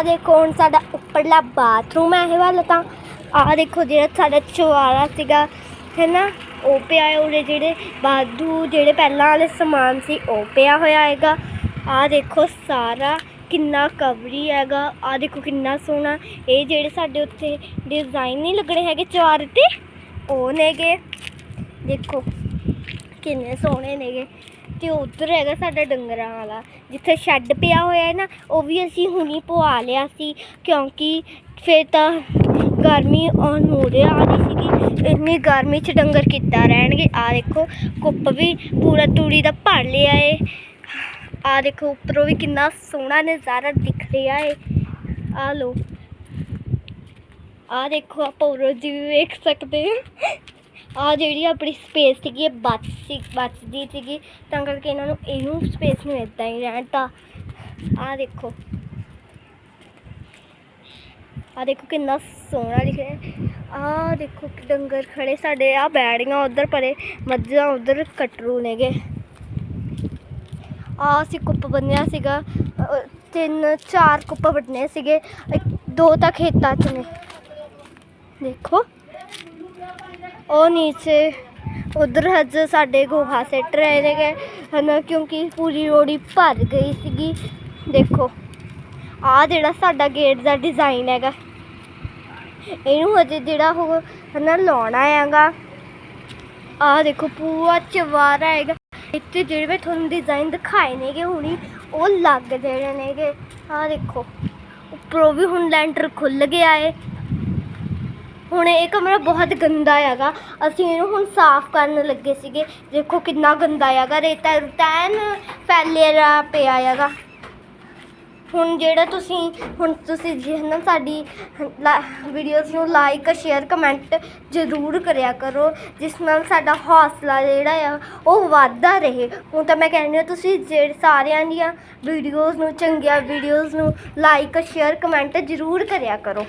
ਦੇਖੋ, ਹੁਣ ਸਾਡਾ ਉੱਪਰਲਾ ਬਾਥਰੂਮ ਹੈ ਇਹ ਵਾਲਾ ਤਾਂ। ਆਹ ਦੇਖੋ ਜਿਹੜਾ ਸਾਡਾ ਚੁਆਰਾ ਸੀਗਾ ਹੈ ਨਾ ਉਹ ਪਿਆ ਹੈ ਉਰੇ ਜਿਹੜੇ ਬਾਦੂ, ਜਿਹੜੇ ਪਹਿਲਾਂ ਵਾਲੇ ਸਮਾਨ ਸੀ, ਉਹ ਪਿਆ ਹੋਇਆ ਹੈਗਾ। ਆਹ ਦੇਖੋ ਸਾਰਾ ਕਿੰਨਾ ਕਵਰੀ ਹੈਗਾ ਆਹ ਦੇਖੋ ਕਿੰਨਾ ਸੋਹਣਾ। ਇਹ ਜਿਹੜੇ ਸਾਡੇ ਉੱਥੇ ਡਿਜ਼ਾਈਨ ਨਹੀਂ ਲੱਗਣੇ ਹੈਗੇ ਚੁਆਰੇ ਤੇ, ਉਹ ਨੇਗੇ। ਦੇਖੋ, ਕਿੰਨੇ ਸੋਹਣੇ ਨੇਗੇ। ਤੇ ਉੱਧਰ ਹੈਗਾ ਸਾਡਾ ਡੰਗਰਾਂ ਵਾਲਾ, ਜਿੱਥੇ ਸ਼ੈੱਡ ਪਿਆ ਹੋਇਆ ਹੈ ਨਾ, ਉਹ ਵੀ ਅਸੀਂ ਹੁਣੀ ਪਵਾ ਲਿਆ ਸੀ, ਕਿਉਂਕਿ ਫਿਰ ਤਾਂ ਗਰਮੀ ਆਉਣ ਮੂਰੇ ਆ ਰਹੀ ਸੀਗੀ, ਇੰਨੀ ਗਰਮੀ 'ਚ ਡੰਗਰ ਕਿੱਦਾਂ ਰਹਿਣਗੇ? ਆ ਦੇਖੋ, ਕੁੱਪ ਵੀ ਪੂਰਾ ਤੂੜੀ ਦਾ ਭਰ ਲਿਆ ਏ। ਆ ਦੇਖੋ, ਉੱਪਰੋਂ ਵੀ ਕਿੰਨਾ ਸੋਹਣਾ ਨਜ਼ਾਰਾ ਦਿਖ ਰਿਹਾ ਏ। ਆ ਲੋ ਆ ਦੇਖੋ, ਆਪਾਂ ਉਰੋ ਜੀ ਵੀ ਵੇਖ ਸਕਦੇ ਹਾਂ। ਆ ਜਿਹੜੀ ਆਪਣੀ ਸਪੇਸ ਸੀਗੀ, ਇਹ ਬਚ ਸੀ ਬਚਦੀ ਸੀਗੀ। ਤਾਂ ਕਰਕੇ ਇਹਨਾਂ ਨੂੰ ਇਹਨੂੰ ਸਪੇਸ ਨੂੰ ਇਦਾਂ ਹੀ ਰਹਿਣ ਤਾਂ। ਆ ਦੇਖੋ। ਆ ਦੇਖੋ ਕਿੰਨਾ ਸੋਹਣਾ ਦਿਖ ਰਿਹਾ ਆ ਦੇਖੋ ਕਿ ਡੰਗਰ ਖੜੇ ਸਾਡੇ ਆ ਬੈੜੀਆਂ ਉਧਰ ਪਰੇ, ਮੱਝਾਂ ਉਧਰ ਕਟਰੂ ਨੇਗੇ। ਆ ਅਸੀਂ ਕੁੱਪ ਬੰਨਿਆ ਸੀਗਾ ਤਿੰਨ, ਚਾਰ ਕੁੱਪ ਬੰਨੇ ਸੀਗੇ ਦੋ ਤਾਂ ਖੇਤਾਂ 'ਚ ਨੇ। ਦੇਖੋ। ਉਹ ਨੀਚੇ ਉਧਰ ਹਜ ਸਾਡੇ ਗੋਹਾ ਸਿੱਟ ਰਹੇ ਨੇਗੇ, ਹਨਾ, ਕਿਉਂਕਿ ਪੂਰੀ ਰੋੜੀ ਭਰ ਗਈ ਸੀਗੀ। ਦੇਖੋ ਆ ਜਿਹੜਾ ਸਾਡਾ ਗੇਟ ਦਾ ਡਿਜ਼ਾਈਨ ਹੈਗਾ, ਇਹਨੂੰ ਹਜੇ ਜਿਹੜਾ ਉਹ, ਹਨਾ, ਲਾਉਣਾ ਹੈਗਾ। ਆ ਦੇਖੋ, ਪੂਰਾ ਚਵਾਰਾ ਹੈਗਾ। ਇੱਥੇ ਜਿਹੜੇ ਮੈਂ ਤੁਹਾਨੂੰ ਡਿਜ਼ਾਈਨ ਦਿਖਾਏ ਨੇਗੇ ਹੁਣੀ, ਉਹ ਲੱਗ ਜਿਹੜੇ ਨੇਗੇ। ਆ ਦੇਖੋ, ਉੱਪਰੋਂ ਵੀ ਹੁਣ ਲੈਂਟਰ ਖੁੱਲ ਗਿਆ ਏ। ਹੁਣ ਇਹ ਕਮਰਾ ਬਹੁਤ ਗੰਦਾ ਹੈਗਾ। ਅਸੀਂ ਇਹਨੂੰ ਹੁਣ ਸਾਫ਼ ਕਰਨ ਲੱਗੇ ਸੀਗੇ। ਦੇਖੋ ਕਿੰਨਾ ਗੰਦਾ ਹੈਗਾ। ਰੇਤਾ ਰੁਤੈਨ ਫੈਲਿਆ ਪਿਆ ਹੈਗਾ। ਹੁਣ ਜਿਹੜਾ ਤੁਸੀਂ, ਹੁਣ ਤੁਸੀਂ ਜੇ ਨਾ ਸਾਡੀ ਵੀਡੀਓਜ਼ ਨੂੰ ਲਾਈਕ ਸ਼ੇਅਰ ਕਮੈਂਟ ਜ਼ਰੂਰ ਕਰਿਆ ਕਰੋ। ਜਿਸ ਨਾਲ ਸਾਡਾ ਹੌਸਲਾ ਜਿਹੜਾ ਆ, ਉਹ ਵੱਧਦਾ ਰਹੇ। ਹੁਣ ਤਾਂ ਮੈਂ ਕਹਿੰਦੀ ਹਾਂ, ਤੁਸੀਂ ਜਿਹੜੇ ਸਾਰਿਆਂ ਦੀਆਂ ਵੀਡੀਓਜ਼ ਨੂੰ, ਚੰਗੀਆਂ ਵੀਡੀਓਜ਼ ਨੂੰ ਲਾਈਕ ਸ਼ੇਅਰ ਕਮੈਂਟ ਜ਼ਰੂਰ ਕਰਿਆ ਕਰੋ।